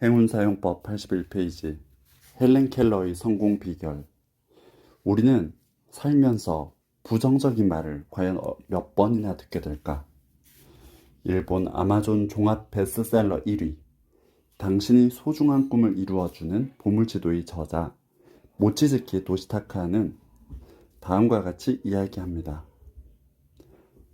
행운사용법 81페이지 헬렌 켈러의 성공 비결 우리는 살면서 부정적인 말을 과연 어- 몇 번이나 듣게 될까? 일본 아마존 종합 베스트셀러 1위 당신이 소중한 꿈을 이루어주는 보물지도의 저자 모치즈키 도시타카는 다음과 같이 이야기합니다.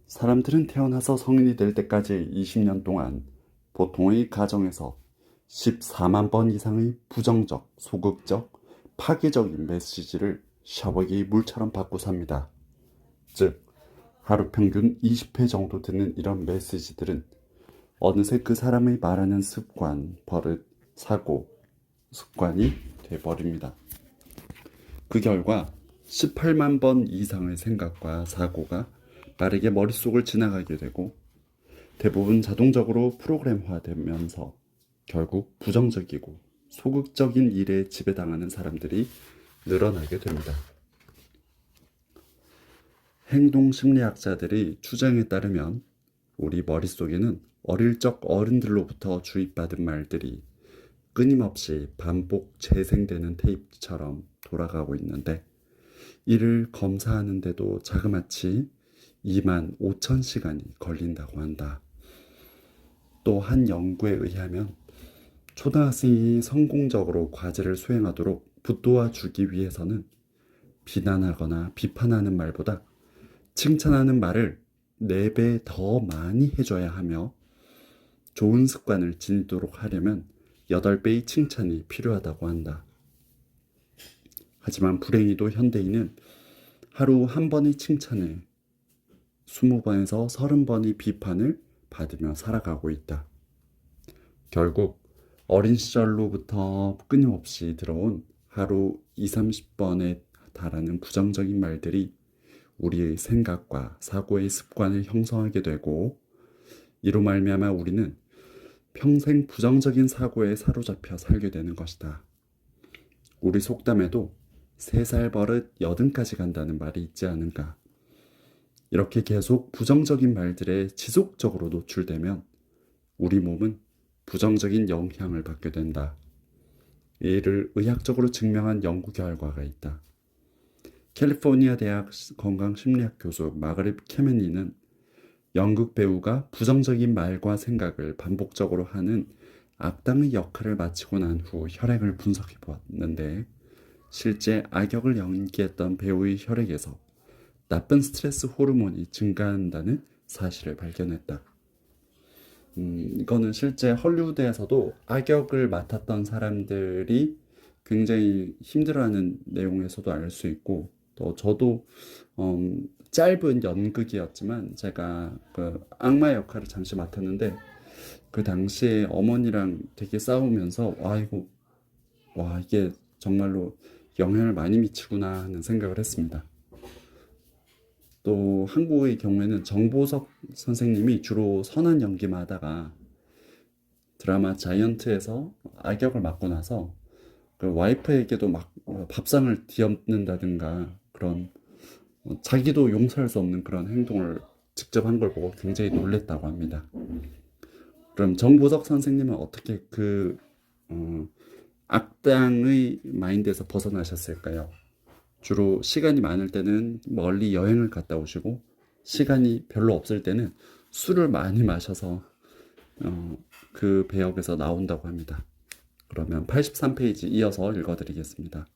사람들은 태어나서 성인이 될 때까지 20년 동안 보통의 가정에서 14만 번 이상의 부정적, 소극적, 파괴적인 메시지를 샤워기 물처럼 받고 삽니다. 즉, 하루 평균 20회 정도 듣는 이런 메시지들은 어느새 그 사람의 말하는 습관, 버릇, 사고, 습관이 돼버립니다. 그 결과 18만 번 이상의 생각과 사고가 빠르게 머릿속을 지나가게 되고 대부분 자동적으로 프로그램화되면서 결국 부정적이고 소극적인 일에 지배당하는 사람들이 늘어나게 됩니다. 행동 심리학자들의 추정에 따르면 우리 머릿속에는 어릴 적 어른들로부터 주입받은 말들이 끊임없이 반복 재생되는 테이프처럼 돌아가고 있는데 이를 검사하는데도 자그마치 2만 5천 시간이 걸린다고 한다. 또 한 연구에 의하면 초등학생이 성공적으로 과제를 수행하도록 붙도와 주기 위해서는 비난하거나 비판하는 말보다 칭찬하는 말을 4배 더 많이 해줘야 하며 좋은 습관을 지니도록 하려면 8배의 칭찬이 필요하다고 한다. 하지만 불행히도 현대인은 하루 한 번의 칭찬에 20번에서 30번의 비판을 받으며 살아가고 있다. 결국 어린 시절로부터 끊임없이 들어온 하루 2, 30번에 달하는 부정적인 말들이 우리의 생각과 사고의 습관을 형성하게 되고 이로 말미암아 우리는 평생 부정적인 사고에 사로잡혀 살게 되는 것이다. 우리 속담에도 세 살 버릇 여든까지 간다는 말이 있지 않은가. 이렇게 계속 부정적인 말들에 지속적으로 노출되면 우리 몸은 부정적인 영향을 받게 된다. 이를 의학적으로 증명한 연구 결과가 있다. 캘리포니아 대학 건강심리학 교수 마그립 케메니는 연극 배우가 부정적인 말과 생각을 반복적으로 하는 악당의 역할을 마치고 난 후 혈액을 분석해 보았는데 실제 악역을 연기했던 배우의 혈액에서 나쁜 스트레스 호르몬이 증가한다는 사실을 발견했다. 음, 이거는 실제 헐리우드에서도 악역을 맡았던 사람들이 굉장히 힘들어하는 내용에서도 알 수 있고 또 저도 음, 짧은 연극이었지만 제가 그 악마 역할을 잠시 맡았는데 그 당시에 어머니랑 되게 싸우면서 와 이거 와 이게 정말로 영향을 많이 미치구나 하는 생각을 했습니다. 또 한국의 경우에는 정보석 선생님이 주로 선한 연기만 하다가 드라마 자이언트에서 악역을 맡고 나서 그 와이프에게도 막 어, 밥상을 뒤엎는다든가 그런 어, 자기도 용서할 수 없는 그런 행동을 직접 한 걸 보고 굉장히 놀랬다고 합니다. 그럼 정보석 선생님은 어떻게 그 어, 악당의 마인드에서 벗어나셨을까요? 주로 시간이 많을 때는 멀리 여행을 갔다 오시고 시간이 별로 없을 때는 술을 많이 마셔서 어, 그 배역에서 나온다고 합니다. 그러면 83페이지 이어서 읽어드리겠습니다.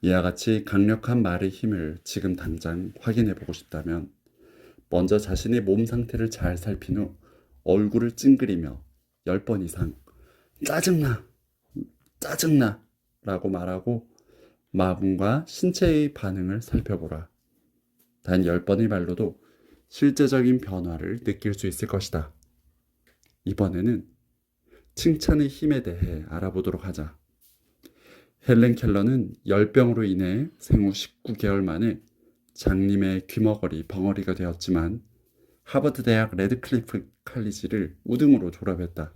이와 같이 강력한 말의 힘을 지금 당장 확인해 보고 싶다면 먼저 자신의 몸 상태를 잘 살핀 후 얼굴을 찡그리며 10번 이상 짜증나! 짜증나! 라고 말하고 마음과 신체의 반응을 살펴보라. 단 10번의 말로도 실제적인 변화를 느낄 수 있을 것이다. 이번에는 칭찬의 힘에 대해 알아보도록 하자. 헬렌 켈러는 열병으로 인해 생후 19개월 만에 장님의 귀머거리 벙어리가 되었지만 하버드 대학 레드클리프 칼리지를 우등으로 졸업했다.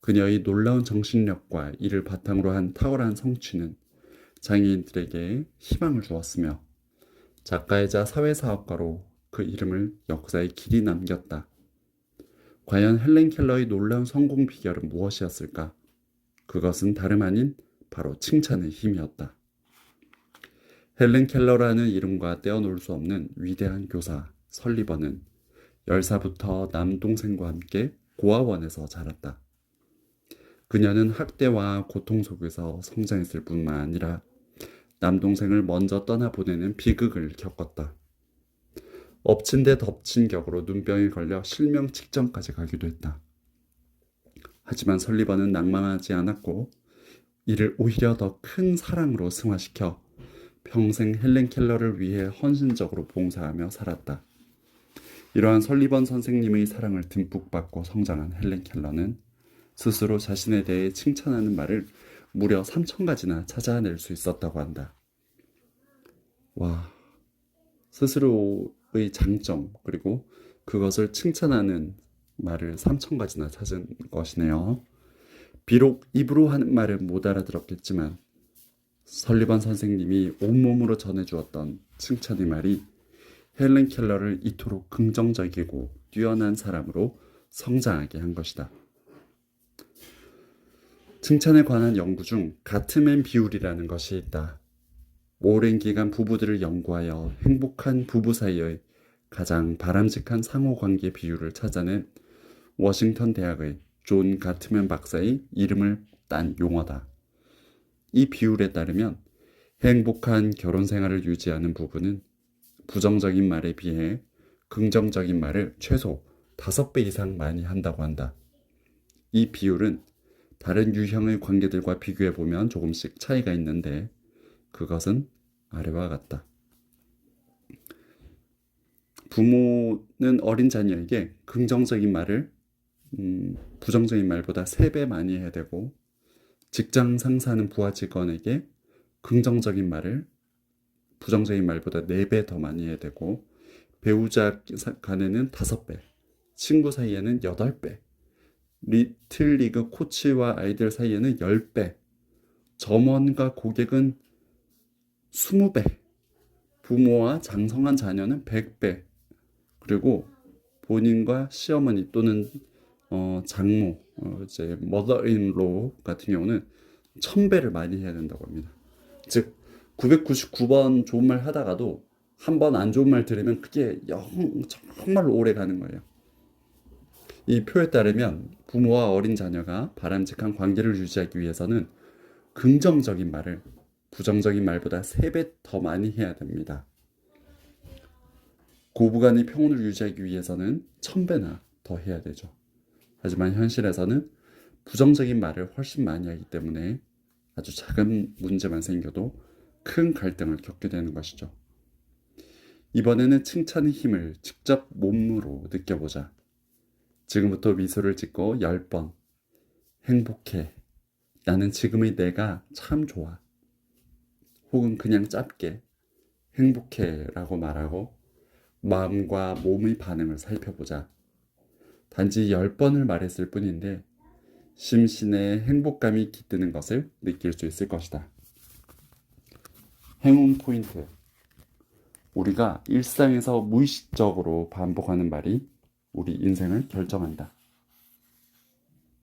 그녀의 놀라운 정신력과 이를 바탕으로 한 탁월한 성취는 장애인들에게 희망을 주었으며 작가이자 사회사업가로 그 이름을 역사에 길이 남겼다. 과연 헬렌 켈러의 놀라운 성공 비결은 무엇이었을까? 그것은 다름 아닌 바로 칭찬의 힘이었다. 헬렌 켈러라는 이름과 떼어놓을 수 없는 위대한 교사 설리번은 10살부터 남동생과 함께 고아원에서 자랐다. 그녀는 학대와 고통 속에서 성장했을 뿐만 아니라 남동생을 먼저 떠나보내는 비극을 겪었다. 엎친 데 덮친 격으로 눈병에 걸려 실명 직전까지 가기도 했다. 하지만 설리번은 낭만하지 않았고 이를 오히려 더 큰 사랑으로 승화시켜 평생 헬렌 켈러를 위해 헌신적으로 봉사하며 살았다. 이러한 설리번 선생님의 사랑을 듬뿍 받고 성장한 헬렌 켈러는 스스로 자신에 대해 칭찬하는 말을 무려 3천 가지나 찾아낼 수 있었다고 한다. 와, 스스로의 장점 그리고 그것을 칭찬하는 말을 3천 가지나 찾은 것이네요. 비록 입으로 하는 말은 못 알아들었겠지만 설리번 선생님이 온몸으로 전해주었던 칭찬의 말이 헬렌 켈러를 이토록 긍정적이고 뛰어난 사람으로 성장하게 한 것이다. 칭찬에 관한 연구 중 가트맨 비율이라는 것이 있다. 오랜 기간 부부들을 연구하여 행복한 부부 사이의 가장 바람직한 상호관계 비율을 찾아낸 워싱턴 대학의 존 가트맨 박사의 이름을 딴 용어다. 이 비율에 따르면 행복한 결혼 생활을 유지하는 부부는 부정적인 말에 비해 긍정적인 말을 최소 5배 이상 많이 한다고 한다. 이 비율은 다른 유형의 관계들과 비교해 보면 조금씩 차이가 있는데 그것은 아래와 같다. 부모는 어린 자녀에게 긍정적인 말을 음, 부정적인 말보다 3배 많이 해야 되고 직장 상사는 부하 직원에게 긍정적인 말을 부정적인 말보다 4배 더 많이 해야 되고 배우자 간에는 5배, 친구 사이에는 8배, 리틀 리그 코치와 아이들 사이에는 10배, 점원과 고객은 20배, 부모와 장성한 자녀는 100배, 그리고 본인과 시어머니 또는 어, 장모, 어, 이제 머더인로 같은 경우는 1000배를 많이 해야 된다고 합니다. 즉 999번 좋은 말 하다가도 한 번 안 좋은 말 들으면 그게 영 정말로 오래 가는 거예요. 이 표에 따르면 부모와 어린 자녀가 바람직한 관계를 유지하기 위해서는 긍정적인 말을 부정적인 말보다 3배 더 많이 해야 됩니다. 고부간의 평온을 유지하기 위해서는 1000배나 더 해야 되죠. 하지만 현실에서는 부정적인 말을 훨씬 많이 하기 때문에 아주 작은 문제만 생겨도 큰 갈등을 겪게 되는 것이죠. 이번에는 칭찬의 힘을 직접 몸으로 느껴보자. 지금부터 미소를 짓고 10번. 행복해. 나는 지금의 내가 참 좋아. 혹은 그냥 짧게 행복해 라고 말하고 마음과 몸의 반응을 살펴보자. 단지 10번을 말했을 뿐인데 심신의 행복감이 깃드는 것을 느낄 수 있을 것이다. 행운 포인트. 우리가 일상에서 무의식적으로 반복하는 말이 우리 인생을 결정한다.